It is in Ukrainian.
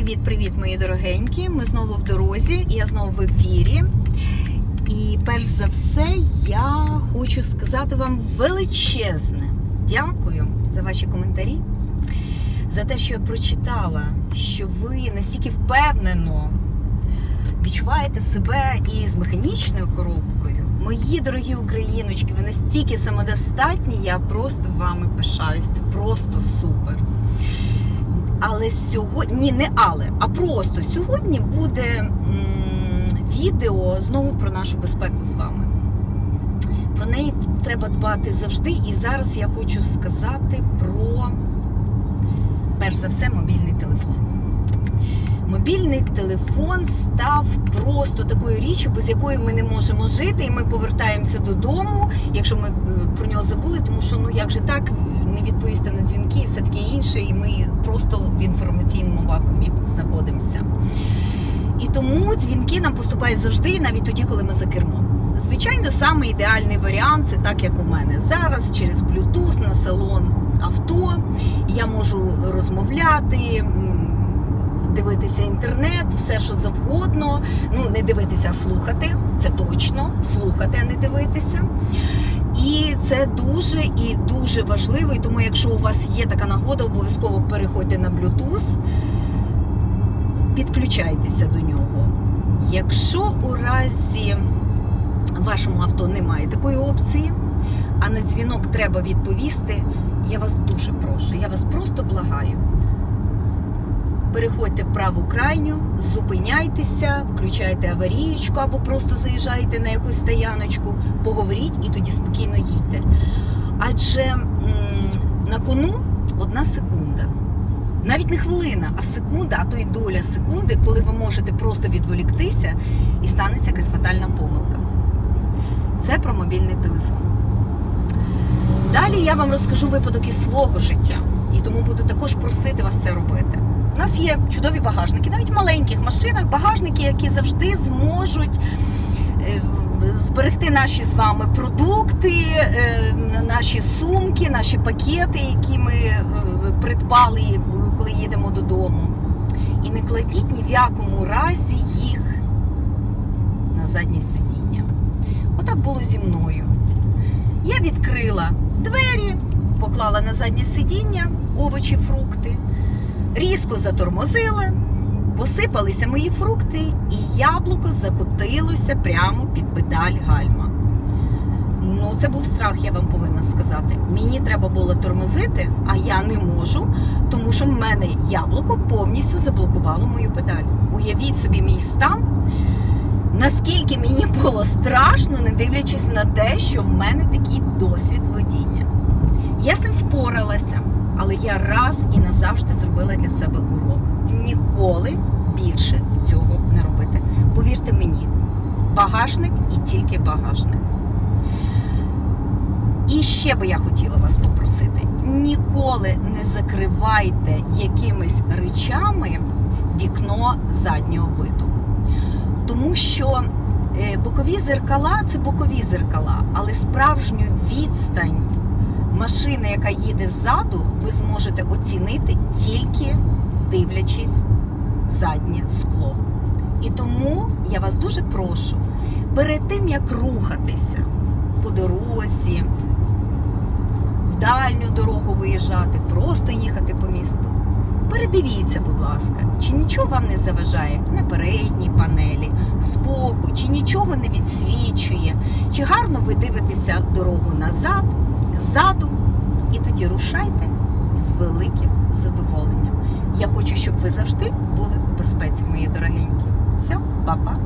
Привіт-привіт, мої дорогенькі. Ми знову в дорозі, я знову в ефірі. І перш за все, я хочу сказати вам величезне дякую за ваші коментарі, за те, що я прочитала, що ви настільки впевнено відчуваєте себе із механічною коробкою. Мої дорогі україночки, ви настільки самодостатні, я просто вами пишаюсь. Це просто супер. Але сьогодні, ні, не але, а просто сьогодні буде відео знову про нашу безпеку з вами. Про неї треба дбати завжди. І зараз я хочу сказати про, перш за все, мобільний телефон. Мобільний телефон став просто такою річчю, без якої ми не можемо жити, і ми повертаємося додому, якщо ми е, про нього забули, тому що ну як же так не відповісти на дзвінки і все таке інше, і ми просто в інформаційному вакуумі знаходимося. І тому дзвінки нам поступають завжди, навіть тоді, коли ми за кермом. Звичайно, саме ідеальний варіант це так, як у мене зараз, через Bluetooth на салон авто. Я можу розмовляти, дивитися інтернет, все, що завгодно. Ну, не дивитися, а слухати. Це точно, слухати, а не дивитися. І це дуже і дуже важливо. І тому, якщо у вас є така нагода, обов'язково переходьте на Bluetooth, підключайтеся до нього. Якщо у разі вашому авто немає такої опції, а на дзвінок треба відповісти, я вас дуже прошу, я вас просто благаю. Переходьте в праву крайню, зупиняйтеся, включайте аварієчку або просто заїжджайте на якусь стояночку, поговоріть і тоді спокійно їдьте. Адже на кону одна секунда. Навіть не хвилина, а секунда, а то й доля секунди, коли ви можете просто відволіктися і станеться якась фатальна помилка. Це про мобільний телефон. Далі я вам розкажу випадок із свого життя, і тому буду також просити вас це робити. У нас є чудові багажники, навіть в маленьких машинах, багажники, які завжди зможуть е, зберегти наші з вами продукти, е, наші сумки, наші пакети, які ми е, придбали, коли їдемо додому. І не кладіть ні в якому разі їх на заднє сидіння. Отак було зі мною. Я відкрила двері, поклала на заднє сидіння овочі, фрукти, різко затормозила, посипалися мої фрукти, і яблуко закотилося прямо під педаль гальма. Ну, це був страх, я вам повинна сказати. Мені треба було тормозити, а я не можу, тому що в мене яблуко повністю заблокувало мою педаль. Уявіть собі мій стан, наскільки мені було страшно, не дивлячись на те, що в мене такий досвід водіння. Я з ним впоралася, але я раз і назавжди зробила для себе урок. Ніколи більше цього не робити. Повірте мені, багажник і тільки багажник. І ще би я хотіла вас попросити: ніколи не закривайте якимись речами вікно заднього виду. Тому що е, бокові зеркала це бокові зеркала, але справжню відстань машини, яка їде ззаду, ви зможете оцінити тільки дивлячись в заднє скло. І тому я вас дуже прошу, перед тим як рухатися по дорозі, в дальню дорогу виїжджати, просто їхати по місту. Передивіться, будь ласка, чи нічого вам не заважає на передній панелі, збоку, чи нічого не відсвічує, чи гарно ви дивитеся дорогу назад, ззаду, і тоді рушайте з великим задоволенням. Я хочу, щоб ви завжди були у безпеці, мої дорогенькі. Все, па-па!